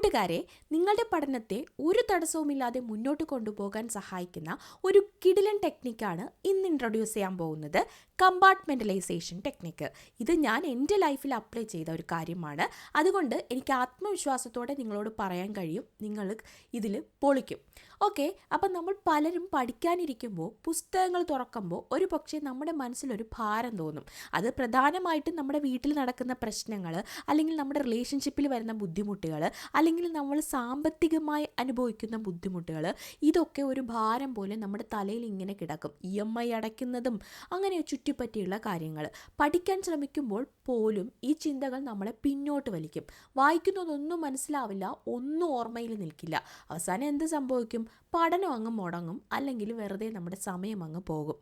കൂട്ടുകാരെ നിങ്ങളുടെ പഠനത്തെ ഒരു തടസ്സവുമില്ലാതെ മുന്നോട്ട് കൊണ്ടുപോകാൻ സഹായിക്കുന്ന ഒരു കിടിലൻ ടെക്നിക്കാണ് ഇന്ന് ഇൻട്രൊഡ്യൂസ് ചെയ്യാൻ പോകുന്നത്. കമ്പാർട്ട്മെന്റലൈസേഷൻ ടെക്നിക്ക് ഇത് ഞാൻ എന്റെ ലൈഫിൽ അപ്ലൈ ചെയ്ത ഒരു കാര്യമാണ്. അതുകൊണ്ട് എനിക്ക് ആത്മവിശ്വാസത്തോടെ നിങ്ങളോട് പറയാൻ കഴിയും. നിങ്ങൾ ഇതിൽ പൊളിക്കും. ഓക്കെ അപ്പം നമ്മൾ പലരും പഠിക്കാനിരിക്കുമ്പോൾ പുസ്തകങ്ങൾ തുറക്കുമ്പോൾ ഒരു പക്ഷേ നമ്മുടെ മനസ്സിലൊരു ഭാരം തോന്നും. അത് പ്രധാനമായിട്ടും നമ്മുടെ വീട്ടിൽ നടക്കുന്ന പ്രശ്നങ്ങൾ അല്ലെങ്കിൽ നമ്മുടെ റിലേഷൻഷിപ്പിൽ വരുന്ന ബുദ്ധിമുട്ടുകൾ അല്ലെങ്കിൽ നമ്മൾ സാമ്പത്തികമായി അനുഭവിക്കുന്ന ബുദ്ധിമുട്ടുകൾ ഇതൊക്കെ ഒരു ഭാരം പോലെ നമ്മുടെ തലയിൽ ഇങ്ങനെ കിടക്കും. ഇ എം ഐ അടയ്ക്കുന്നതും അങ്ങനെ ചുറ്റിപ്പറ്റിയുള്ള കാര്യങ്ങൾ. പഠിക്കാൻ ശ്രമിക്കുമ്പോൾ പോലും ഈ ചിന്തകൾ നമ്മളെ പിന്നോട്ട് വലിക്കും. വായിക്കുന്നതൊന്നും മനസ്സിലാവില്ല ഒന്നും ഓർമ്മയിൽ നിൽക്കില്ല. അവസാനം എന്ത് സംഭവിക്കും? പഠനം അങ്ങ് മുടങ്ങും അല്ലെങ്കിൽ വെറുതെ നമ്മുടെ സമയം അങ്ങ് പോകും.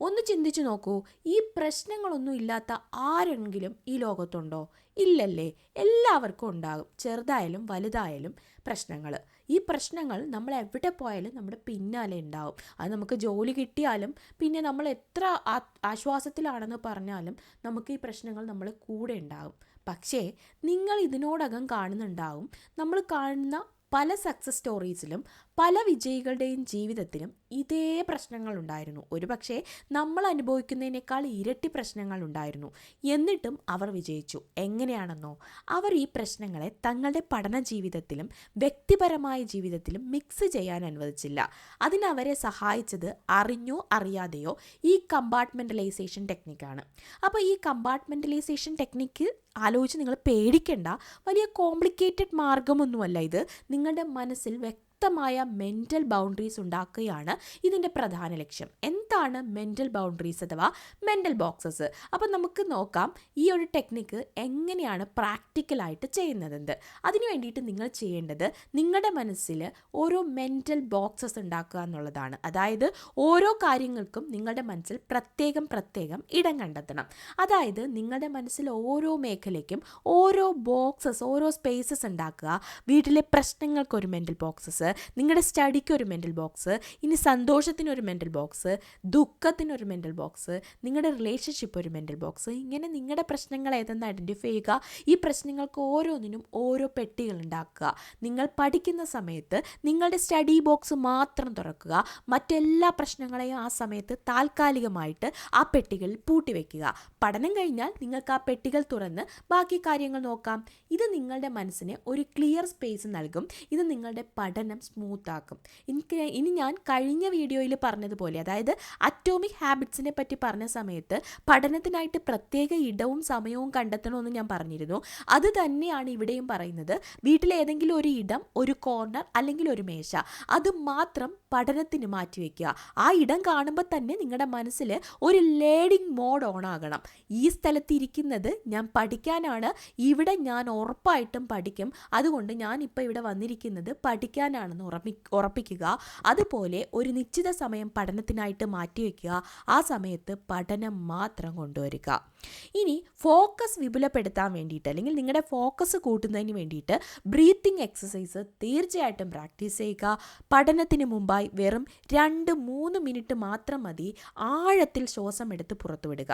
ഒന്ന് ചിന്തിച്ചു നോക്കൂ. ഈ പ്രശ്നങ്ങളൊന്നും ഇല്ലാത്ത ആരെങ്കിലും ഈ ലോകത്തുണ്ടോ? ഇല്ലല്ലേ. എല്ലാവർക്കും ഉണ്ടാകും. ചെറുതായാലും വലുതായാലും പ്രശ്നങ്ങൾ. ഈ പ്രശ്നങ്ങൾ നമ്മൾ എവിടെ പോയാലും നമ്മുടെ പിന്നാലെ ഉണ്ടാവും. അത് നമുക്ക് ജോലി കിട്ടിയാലും പിന്നെ നമ്മൾ എത്ര ആശ്വാസത്തിലാണെന്ന് പറഞ്ഞാലും നമുക്ക് ഈ പ്രശ്നങ്ങൾ നമ്മളെ കൂടെ ഉണ്ടാകും. പക്ഷേ നിങ്ങൾ ഇതിനോടകം കാണുന്നുണ്ടാവും. നമ്മൾ കാണുന്ന പല സക്സസ് സ്റ്റോറീസിലും പല വിജയികളുടെയും ജീവിതത്തിലും ഇതേ പ്രശ്നങ്ങൾ ഉണ്ടായിരുന്നു ഒരുപക്ഷെ നമ്മൾ അനുഭവിക്കുന്നതിനേക്കാൾ ഇരട്ടി പ്രശ്നങ്ങൾ ഉണ്ടായിരുന്നു എന്നിട്ടും അവർ വിജയിച്ചു. എങ്ങനെയാണെന്നോ അവർ ഈ പ്രശ്നങ്ങളെ തങ്ങളുടെ പഠന ജീവിതത്തിലും വ്യക്തിപരമായ ജീവിതത്തിലും മിക്സ് ചെയ്യാൻ അനുവദിച്ചില്ല. അതിനവരെ സഹായിച്ചത് അറിഞ്ഞോ അറിയാതെയോ ഈ കമ്പാർട്ട്മെന്റലൈസേഷൻ ടെക്നിക്കാണ് അപ്പോൾ ഈ കമ്പാർട്ട്മെന്റലൈസേഷൻ ടെക്നിക്ക് ആലോചിച്ച് നിങ്ങൾ പേടിക്കേണ്ട. വലിയ കോംപ്ലിക്കേറ്റഡ് മാർഗമൊന്നുമല്ല ഇത്. നിങ്ങളുടെ മനസ്സിൽ വ്യക്തമായ മെന്റൽ ബൗണ്ടറീസ് ഉണ്ടാക്കുകയാണ് ഇതിന്റെ പ്രധാന ലക്ഷ്യം. എന്താണ് മെന്റൽ ബൗണ്ടറീസ് അഥവാ മെന്റൽ ബോക്സസ് അപ്പം നമുക്ക് നോക്കാം ഈ ഒരു ടെക്നിക്ക് എങ്ങനെയാണ് പ്രാക്ടിക്കലായിട്ട് ചെയ്യുന്നതെന്ന്. അതിനു വേണ്ടിയിട്ട് നിങ്ങൾ ചെയ്യേണ്ടത് നിങ്ങളുടെ മനസ്സിൽ ഓരോ മെന്റൽ ബോക്സസ് ഉണ്ടാക്കുക എന്നുള്ളതാണ്. അതായത് ഓരോ കാര്യങ്ങൾക്കും നിങ്ങളുടെ മനസ്സിൽ പ്രത്യേകം പ്രത്യേകം ഇടം കണ്ടെത്തണം. അതായത് നിങ്ങളുടെ മനസ്സിൽ ഓരോ മേഖലയ്ക്കും ഓരോ ബോക്സസ് ഓരോ സ്പേസസ് ഉണ്ടാക്കുക. വീട്ടിലെ പ്രശ്നങ്ങൾക്ക് ഒരു മെന്റൽ ബോക്സസ് നിങ്ങളുടെ സ്റ്റഡിക്ക് ഒരു മെന്റൽ ബോക്സ് ഇനി സന്തോഷത്തിനൊരു മെന്റൽ ബോക്സ് ദുഃഖത്തിനൊരു മെന്റൽ ബോക്സ് നിങ്ങളുടെ റിലേഷൻഷിപ്പ് ഒരു മെന്റൽ ബോക്സ് ഇങ്ങനെ നിങ്ങളുടെ പ്രശ്നങ്ങൾ ഏതെന്ന് ഐഡന്റിഫൈ ചെയ്യുക. ഈ പ്രശ്നങ്ങൾക്ക് ഓരോന്നിനും ഓരോ പെട്ടികൾ ഉണ്ടാക്കുക. നിങ്ങൾ പഠിക്കുന്ന സമയത്ത് നിങ്ങളുടെ സ്റ്റഡി ബോക്സ് മാത്രം തുറക്കുക. മറ്റെല്ലാ പ്രശ്നങ്ങളെയും ആ സമയത്ത് താൽക്കാലികമായിട്ട് ആ പെട്ടികളിൽ പൂട്ടിവെക്കുക പഠനം കഴിഞ്ഞാൽ നിങ്ങൾക്ക് ആ പെട്ടികൾ തുറന്ന് ബാക്കി കാര്യങ്ങൾ നോക്കാം. ഇത് നിങ്ങളുടെ മനസ്സിന് ഒരു ക്ലിയർ സ്പേസ് നൽകും. ഇത് നിങ്ങളുടെ പഠനം സ്മൂത്ത് ആക്കും എനിക്ക് ഇനി ഞാൻ കഴിഞ്ഞ വീഡിയോയിൽ പറഞ്ഞതുപോലെ അതായത് അറ്റോമിക് ഹാബിറ്റ്സിനെ പറ്റി പറഞ്ഞ സമയത്ത് പഠനത്തിനായിട്ട് പ്രത്യേക ഇടവും സമയവും കണ്ടെത്തണമെന്ന് ഞാൻ പറഞ്ഞിരുന്നു. അത് തന്നെയാണ് ഇവിടെയും പറയുന്നത്. വീട്ടിലെ ഏതെങ്കിലും ഒരു ഇടം ഒരു കോർണർ അല്ലെങ്കിൽ ഒരു മേശ അത് മാത്രം പഠനത്തിന് മാറ്റിവെക്കുക. ആ ഇടം കാണുമ്പോൾ തന്നെ നിങ്ങളുടെ മനസ്സിൽ ഒരു ലേണിംഗ് മോഡ് ഓൺ ആകണം. ഈ സ്ഥലത്ത് ഇരിക്കുന്നത് ഞാൻ പഠിക്കാനാണ്. ഇവിടെ ഞാൻ ഉറപ്പായിട്ടും പഠിക്കും. അതുകൊണ്ട് ഞാൻ ഇപ്പോൾ ഇവിടെ വന്നിരിക്കുന്നത് പഠിക്കാനാണെന്ന് ഉറപ്പി ഉറപ്പിക്കുക. അതുപോലെ ഒരു നിശ്ചിത സമയം പഠനത്തിനായിട്ട് മാറ്റിവെക്കുക ആ സമയത്ത് പഠനം മാത്രം കൊണ്ടുവരിക. ഇനി ഫോക്കസ് വിപുലപ്പെടുത്താൻ വേണ്ടിയിട്ട് അല്ലെങ്കിൽ നിങ്ങളുടെ ഫോക്കസ് കൂട്ടുന്നതിന് വേണ്ടിയിട്ട് ബ്രീത്തിങ് എക്സസൈസ് തീർച്ചയായിട്ടും പ്രാക്ടീസ് ചെയ്യുക. പഠനത്തിന് മുമ്പായി വെറും രണ്ട് മൂന്ന് മിനിറ്റ് മാത്രം മതി. ആഴത്തിൽ ശ്വാസം എടുത്ത് പുറത്തുവിടുക.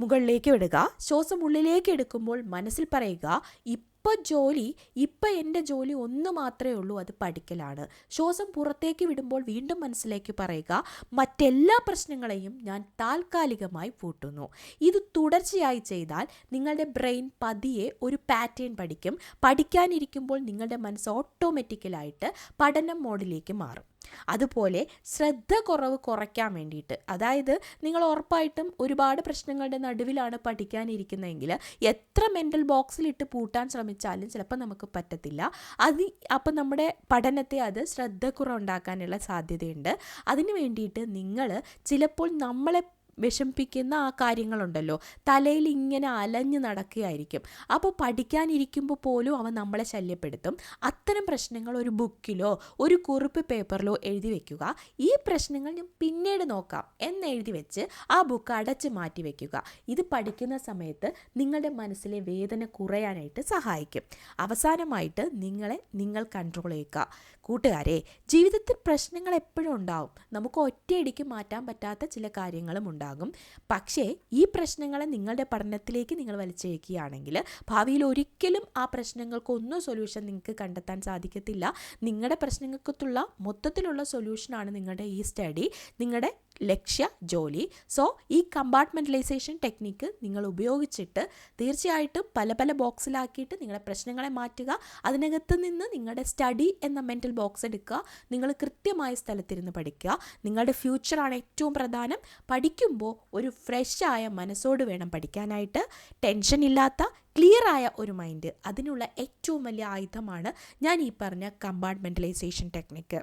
മുകളിലേക്ക് വിടുക. ശ്വാസം ഉള്ളിലേക്ക് എടുക്കുമ്പോൾ മനസ്സിൽ പറയുക ഇപ്പോൾ ജോലി ഇപ്പം എന്റെ ജോലി ഒന്ന് മാത്രമേ ഉള്ളൂ അത് പഠിക്കലാണ്. ശ്വാസം പുറത്തേക്ക് വിടുമ്പോൾ വീണ്ടും മനസ്സിലേക്ക് പറയുക മറ്റെല്ലാ പ്രശ്നങ്ങളെയും ഞാൻ താൽക്കാലികമായി പൂട്ടുന്നു. ഇത് തുടർച്ചയായി ചെയ്താൽ നിങ്ങളുടെ ബ്രെയിൻ പതിയെ ഒരു പാറ്റേൺ പഠിക്കും. പഠിക്കാനിരിക്കുമ്പോൾ നിങ്ങളുടെ മനസ്സ് ഓട്ടോമാറ്റിക്കലായിട്ട് പഠനം മോഡിലേക്ക് മാറും. അതുപോലെ ശ്രദ്ധ കുറവ് കുറയ്ക്കാൻ വേണ്ടിയിട്ട്. അതായത് നിങ്ങൾ ഉറപ്പായിട്ടും ഒരുപാട് പ്രശ്നങ്ങളുടെ നടുവിലാണ് പഠിക്കാനിരിക്കുന്നതെങ്കിൽ എത്ര മെന്റൽ ബോക്സിലിട്ട് പൂട്ടാൻ ശ്രമിച്ചാലും ചിലപ്പോൾ നമുക്ക് പറ്റത്തില്ല. അത് അപ്പം നമ്മുടെ പഠനത്തെ അത് ശ്രദ്ധക്കുറവുണ്ടാക്കാനുള്ള സാധ്യതയുണ്ട്. അതിന് വേണ്ടിയിട്ട് നിങ്ങൾ ചിലപ്പോൾ നമ്മളെ വിഷമിപ്പിക്കുന്ന ആ കാര്യങ്ങളുണ്ടല്ലോ. തലയിൽ ഇങ്ങനെ അലഞ്ഞു നടക്കുകയായിരിക്കും. അപ്പോൾ പഠിക്കാനിരിക്കുമ്പോൾ പോലും അവൻ നമ്മളെ ശല്യപ്പെടുത്തും. അത്തരം പ്രശ്നങ്ങൾ ഒരു ബുക്കിലോ ഒരു കുറിപ്പ് പേപ്പറിലോ എഴുതി വെക്കുക. ഈ പ്രശ്നങ്ങൾ ഞാൻ പിന്നീട് നോക്കാം എന്നെഴുതി വെച്ച് ആ ബുക്ക് അടച്ച് മാറ്റി വെക്കുക. ഇത് പഠിക്കുന്ന സമയത്ത് നിങ്ങളുടെ മനസ്സിലെ വേദന കുറയാനായിട്ട് സഹായിക്കും. അവസാനമായിട്ട് നിങ്ങളെ നിങ്ങൾ കൺട്രോൾ ചെയ്യുക. കൂട്ടുകാരെ ജീവിതത്തിൽ പ്രശ്നങ്ങൾ എപ്പോഴും ഉണ്ടാവും. നമുക്ക് ഒറ്റയടിക്ക് മാറ്റാൻ പറ്റാത്ത ചില കാര്യങ്ങളും ഉണ്ടാകും. പക്ഷേ ഈ പ്രശ്നങ്ങളെ നിങ്ങളുടെ പഠനത്തിലേക്ക് നിങ്ങൾ വലിച്ചേക്കുകയാണെങ്കിൽ ഭാവിയിൽ ഒരിക്കലും ആ പ്രശ്നങ്ങൾക്കൊന്നും സൊല്യൂഷൻ നിങ്ങൾക്ക് കണ്ടെത്താൻ സാധിക്കത്തില്ല. നിങ്ങളുടെ പ്രശ്നങ്ങൾക്കുള്ള മൊത്തത്തിലുള്ള സൊല്യൂഷനാണ് നിങ്ങളുടെ ഈ സ്റ്റഡി നിങ്ങളുടെ ലക്ഷ്യ ജോലി. സോ ഈ കമ്പാർട്ട്മെന്റലൈസേഷൻ ടെക്നിക്ക് നിങ്ങൾ ഉപയോഗിച്ചിട്ട് തീർച്ചയായിട്ടും പല പല ബോക്സിലാക്കിയിട്ട് നിങ്ങളുടെ പ്രശ്നങ്ങളെ മാറ്റുക. അതിനകത്ത് നിന്ന് നിങ്ങളുടെ സ്റ്റഡി എന്ന മെന്റൽ ബോക്സ് എടുക്കുക. നിങ്ങൾ കൃത്യമായ സ്ഥലത്തിരുന്ന് പഠിക്കുക. നിങ്ങളുടെ ഫ്യൂച്ചറാണ് ഏറ്റവും പ്രധാനം. പഠിക്കുമ്പോൾ ഒരു ഫ്രഷായ മനസ്സോട് വേണം പഠിക്കാനായിട്ട്. ടെൻഷൻ ഇല്ലാത്ത ക്ലിയർ ആയ ഒരു മൈൻഡ് അതിനുള്ള ഏറ്റവും വലിയ ആയുധമാണ് ഞാൻ ഈ പറഞ്ഞ കമ്പാർട്ട്മെന്റലൈസേഷൻ ടെക്നിക്ക്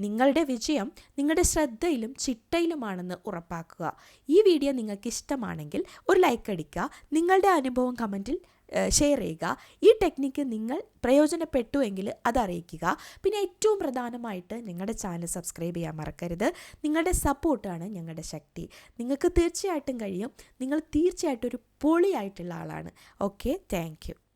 നിങ്ങളുടെ വിജയം നിങ്ങളുടെ ശ്രദ്ധയിലും ചിട്ടയിലുമാണെന്ന് ഉറപ്പാക്കുക. ഈ വീഡിയോ നിങ്ങൾക്ക് ഇഷ്ടമാണെങ്കിൽ ഒരു ലൈക്ക് അടിക്കുക. നിങ്ങളുടെ അനുഭവം കമന്റിൽ ഷെയർ ചെയ്യുക. ഈ ടെക്നിക്ക് നിങ്ങൾ പ്രയോജനപ്പെട്ടുവെങ്കിൽ അത് അറിയിക്കുക. പിന്നെ ഏറ്റവും പ്രധാനമായിട്ട് നിങ്ങളുടെ ചാനൽ സബ്സ്ക്രൈബ് ചെയ്യാൻ മറക്കരുത്. നിങ്ങളുടെ സപ്പോർട്ടാണ് ഞങ്ങളുടെ ശക്തി. നിങ്ങൾക്ക് തീർച്ചയായിട്ടും കഴിയും. നിങ്ങൾ തീർച്ചയായിട്ടും ഒരു പൊളിയായിട്ടുള്ള ആളാണ്. Okay thank